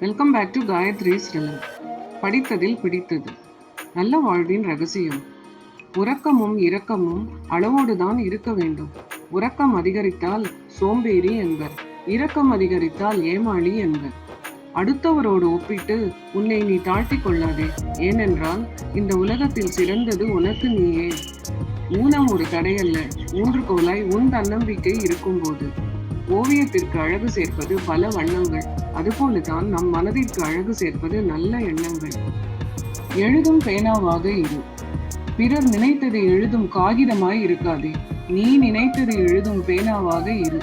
Welcome back to Gayathri ஸ்ரிலன் படித்ததில் பிடித்தது. நல்ல வாழ்வின் ரகசியம். உறக்கமும் இரக்கமும் அளவோடுதான் இருக்க வேண்டும். உறக்கம் அதிகரித்தால் சோம்பேறி என்பர். இரக்கம் அதிகரித்தால் ஏமாளி என்பர். அடுத்தவரோடு ஒப்பிட்டு உன்னை நீ தாழ்த்தி கொள்ளாதே. ஏனென்றால் இந்த உலகத்தில் சிறந்தது உனக்கு நீயே. ஊனம் ஒரு தடையல்ல. ஊன்றுகோலாய் உன் தன்னம்பிக்கை இருக்கும்போது. ஓவியத்திற்கு அழகு சேர்ப்பது பல வண்ணங்கள். அதுபோலதான் நம் மனதிற்கு அழகு சேர்ப்பது நல்ல எண்ணங்கள். எழுதும் பேனாவாக இரு. பிறர் நினைத்ததை எழுதும் காகிதமாய் இருக்காதே. நீ நினைத்ததை எழுதும் பேனாவாக இரு.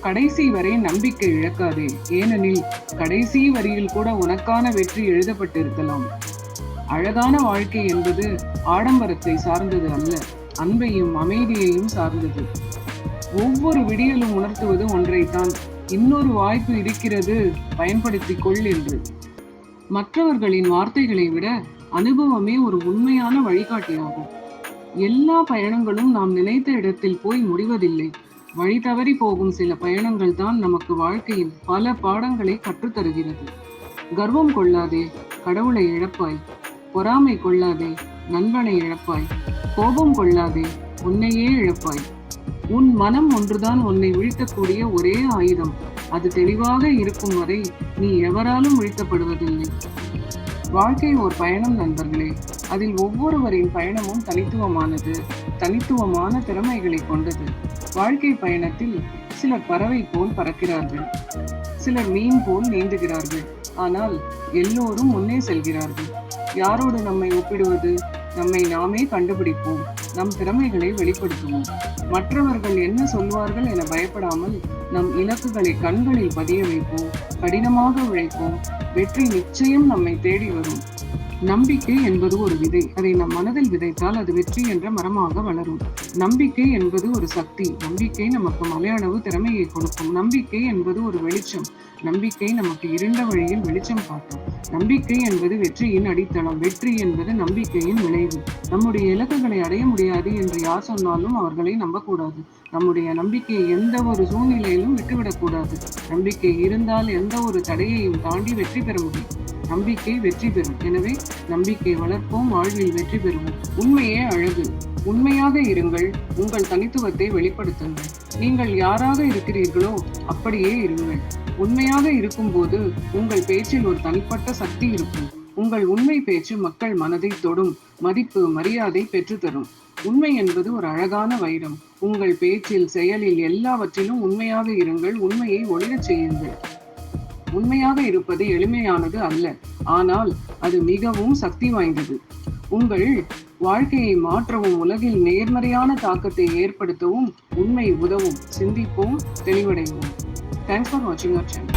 கடைசி வரை நம்பிக்கை இழக்காதே. ஏனெனில் கடைசி வரியில் கூட உனக்கான வெற்றி எழுதப்பட்டிருக்கலாம். அழகான வாழ்க்கை என்பது ஆடம்பரத்தை சார்ந்தது அல்ல. அன்பையும் அமைதியையும் சார்ந்தது. ஒவ்வொரு விடியலும் உணர்த்துவது ஒன்றைத்தான். இன்னொரு வாய்ப்பு இருக்கிறது பயன்படுத்திக் கொள் என்று. மற்றவர்களின் வார்த்தைகளை விட அனுபவமே ஒரு உண்மையான வழிகாட்டியாகும். எல்லா பயணங்களும் நாம் நினைத்த இடத்தில் போய் முடிவதில்லை. வழி தவறி போகும் சில பயணங்கள் தான் நமக்கு வாழ்க்கையில் பல பாடங்களை கற்றுத்தருகிறது. கர்வம் கொள்ளாதே கடவுளை இழப்பாய். பொறாமை கொள்ளாதே நண்பனை இழப்பாய். கோபம் கொள்ளாதே உன்னையே இழப்பாய். உன் மனம் ஒன்றுதான் உன்னை வீழ்த்தக்கூடிய ஒரே ஆயுதம். அது தெளிவாக இருக்கும் வரை நீ எவராலும் வீழ்த்தப்படுவதில்லை வாழ்க்கை ஒரு பயணம் நண்பர்களே. அதில் ஒவ்வொருவரின் பயணமும் தனித்துவமானது தனித்துவமான திறமைகளை கொண்டது. வாழ்க்கை பயணத்தில் சிலர் பறவை போல் பறக்கிறார்கள். சிலர் மீன் போல் நீந்துகிறார்கள். ஆனால் எல்லோரும் முன்னே செல்கிறார்கள். யாரோடு நம்மை ஒப்பிடுவது? நம்மை நாமே கண்டுபிடிப்போம். நம் திறமைகளை வெளிப்படுத்துவோம். மற்றவர்கள் என்ன சொல்வார்கள் என பயப்படாமல் நம் இலக்குகளை கண்களில் பதிய வைப்போம் கடினமாக உழைப்போம். வெற்றி நிச்சயம் நம்மை தேடி வரும். நம்பிக்கை என்பது ஒரு விதை. அதை நம் மனதில் விதைத்தால் அது வெற்றி என்ற மரமாக வளரும். நம்பிக்கை என்பது ஒரு சக்தி. நம்பிக்கை நமக்கு மலையளவு திறமையை கொடுக்கும். நம்பிக்கை என்பது ஒரு வெளிச்சம். நம்பிக்கை நமக்கு இருண்ட வழியில் வெளிச்சம் காட்டும். நம்பிக்கை என்பது வெற்றியின் அடித்தளம். வெற்றி என்பது நம்பிக்கையின் விளைவு. நம்முடைய இலக்குகளை அடைய முடியாது என்று யார் சொன்னாலும் அவர்களை நம்பக்கூடாது. நம்முடைய நம்பிக்கையை எந்த ஒரு சூழ்நிலையிலும் விட்டுவிடக்கூடாது. நம்பிக்கை இருந்தால் எந்த ஒரு தடையையும் தாண்டி வெற்றி பெற முடியும். நம்பிக்கை வெற்றி பெறும். எனவே நம்பிக்கை வளர்ப்போம் வாழ்வில் வெற்றி பெறுவோம். உண்மையே அழகு. உண்மையாக இருங்கள். உங்கள் தனித்துவத்தை வெளிப்படுத்துங்கள். நீங்கள் யாராக இருக்கிறீர்களோ அப்படியே இருங்கள். உண்மையாக இருக்கும்போது உங்கள் பேச்சில் ஒரு தனிப்பட்ட சக்தி இருக்கும். உங்கள் உண்மை பேச்சு மக்கள் மனதை தொடும். மதிப்பு மரியாதை பெற்றுத்தரும். உண்மை என்பது ஒரு அழகான வைரம். உங்கள் பேச்சில் செயலில் எல்லாவற்றிலும் உண்மையாக இருங்கள். உண்மையை ஒளிரச் செய்யுங்கள். உண்மையாக இருப்பது எளிமையானது அல்ல. ஆனால் அது மிகவும் சக்தி வாய்ந்தது. உங்கள் வாழ்க்கையை மாற்றவும் உலகில் நேர்மறையான தாக்கத்தை ஏற்படுத்தவும் உண்மை உதவும். சிந்திப்போம் தெளிவடைவோம். தேங்க்ஸ் ஃபார் வாட்சிங் அவர் சேனல்